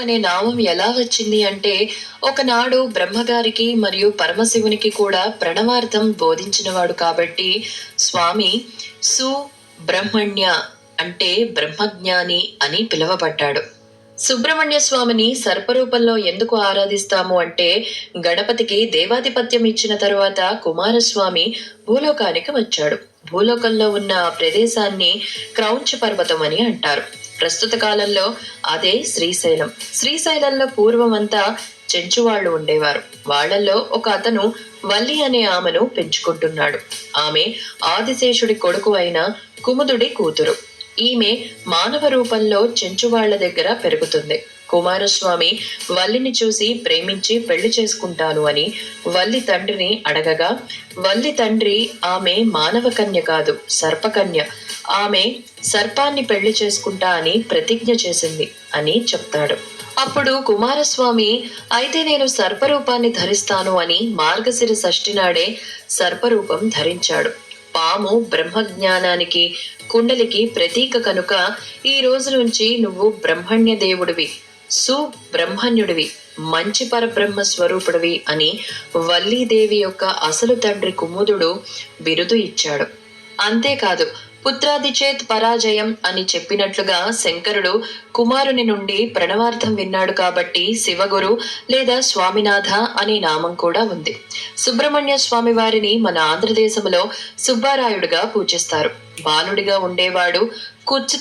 అనే నామం ఎలా వచ్చింది అంటే ఒకనాడు బ్రహ్మగారికి మరియు పరమశివునికి కూడా ప్రణవార్థం బోధించినవాడు కాబట్టి స్వామి సు బ్రహ్మణ్య అంటే బ్రహ్మజ్ఞాని అని పిలువబడ్డాడు. సుబ్రహ్మణ్య స్వామిని సర్పరూపంలో ఎందుకు ఆరాధిస్తాము అంటే గణపతికి దేవాధిపత్యం ఇచ్చిన తరువాత కుమారస్వామి భూలోకానికి వచ్చాడు. భూలోకంలో ఉన్న ఆ ప్రదేశాన్ని క్రౌంచ్ పర్వతం అని అంటారు. ప్రస్తుత కాలంలో అదే శ్రీశైలం. శ్రీశైలంలో పూర్వమంతా చెంచువాళ్ళు ఉండేవారు. వాళ్ళల్లో ఒక అతను వల్లి అనే ఆమెను పెంచుకుంటున్నాడు. ఆమె ఆదిశేషుడి కొడుకు అయిన కుముదుడి కూతురు. ఈమె మానవ రూపంలో చెంచువాళ్ళ దగ్గర పెరుగుతుంది. కుమారస్వామి వల్లిని చూసి ప్రేమించి పెళ్ళి చేసుకుంటాను అని వల్లి తండ్రిని అడగగా వల్లి తండ్రి ఆమె మానవ కన్య కాదు సర్పకన్య. ఆమె సర్పాన్ని పెళ్ళి చేసుకుంటా అని ప్రతిజ్ఞ చేసింది అని చెప్తాడు. అప్పుడు కుమారస్వామి అయితే నేను సర్పరూపాన్ని ధరిస్తాను అని మార్గశిర షష్ఠి నాడే సర్పరూపం ధరించాడు. పాము బ్రహ్మజ్ఞానానికి కుండలికి ప్రతీక కనుక ఈ రోజు నుంచి నువ్వు బ్రహ్మణ్య దేవుడివి. సుబ్రహ్మణ్యుడివి. మంచి పరబ్రహ్మ స్వరూపుడివి అని వల్లీదేవి యొక్క అసలు తండ్రి కుముదుడు బిరుదు ఇచ్చాడు. అంతేకాదు పుత్రాదిచేత్ పరాజయం అని చెప్పినట్లుగా శంకరుడు కుమారుని నుండి ప్రణవార్థం విన్నాడు కాబట్టి శివగురు లేదా స్వామినాథ అనే నామం కూడా ఉంది. సుబ్రహ్మణ్య స్వామి వారిని మన ఆంధ్రదేశంలో సుబ్బారాయుడుగా పూజిస్తారు. బాలుడిగా ఉండేవాడు కుచ్చు